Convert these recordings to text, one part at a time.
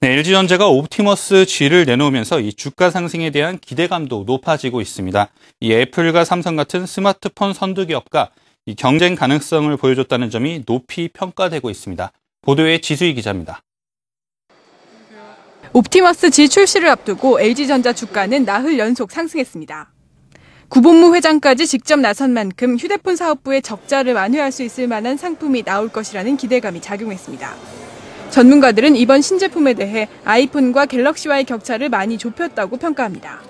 네, LG전자가 옵티머스 G를 내놓으면서 이 주가 상승에 대한 기대감도 높아지고 있습니다. 이 애플과 삼성 같은 스마트폰 선두 기업과 이 경쟁 가능성을 보여줬다는 점이 높이 평가되고 있습니다. 보도에 지수희 기자입니다. 옵티머스 G 출시를 앞두고 LG전자 주가는 나흘 연속 상승했습니다. 구본무 회장까지 직접 나선 만큼 휴대폰 사업부의 적자를 완화할 수 있을 만한 상품이 나올 것이라는 기대감이 작용했습니다. 전문가들은 이번 신제품에 대해 아이폰과 갤럭시와의 격차를 많이 좁혔다고 평가합니다.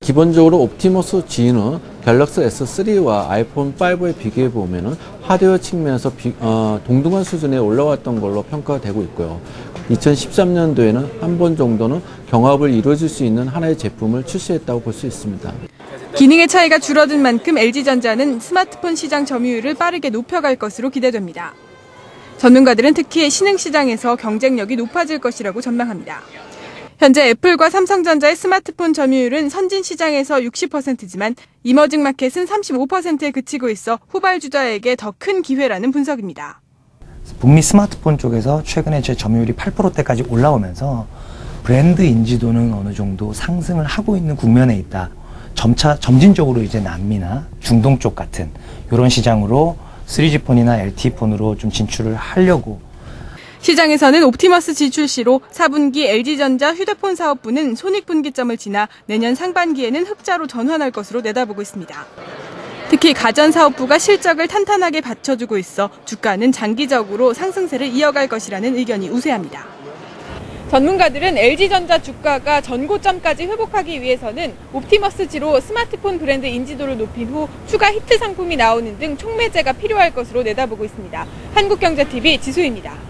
기본적으로 옵티머스 G는 갤럭시 S3와 아이폰 5에 비교해 보면 하드웨어 측면에서 비, 어, 동등한 수준에 올라왔던 걸로 평가되고 있고요. 2013년도에는 한 번 정도는 경합을 이루어질 수 있는 하나의 제품을 출시했다고 볼 수 있습니다. 기능의 차이가 줄어든 만큼 LG전자는 스마트폰 시장 점유율을 빠르게 높여갈 것으로 기대됩니다. 전문가들은 특히 신흥 시장에서 경쟁력이 높아질 것이라고 전망합니다. 현재 애플과 삼성전자의 스마트폰 점유율은 선진 시장에서 60%지만 이머징 마켓은 35%에 그치고 있어 후발주자에게 더 큰 기회라는 분석입니다. 북미 스마트폰 쪽에서 최근에 제 점유율이 8%대까지 올라오면서 브랜드 인지도는 어느 정도 상승을 하고 있는 국면에 있다. 점차 점진적으로 이제 남미나 중동 쪽 같은 이런 시장으로 3G 폰이나 LTE 폰으로 좀 진출을 하려고 시장에서는 옵티머스 G 출시로 4분기 LG전자 휴대폰 사업부는 손익분기점을 지나 내년 상반기에는 흑자로 전환할 것으로 내다보고 있습니다. 특히 가전 사업부가 실적을 탄탄하게 받쳐주고 있어 주가는 장기적으로 상승세를 이어갈 것이라는 의견이 우세합니다. 전문가들은 LG전자 주가가 전고점까지 회복하기 위해서는 옵티머스 G로 스마트폰 브랜드 인지도를 높인 후 추가 히트 상품이 나오는 등 촉매제가 필요할 것으로 내다보고 있습니다. 한국경제TV 지수입니다.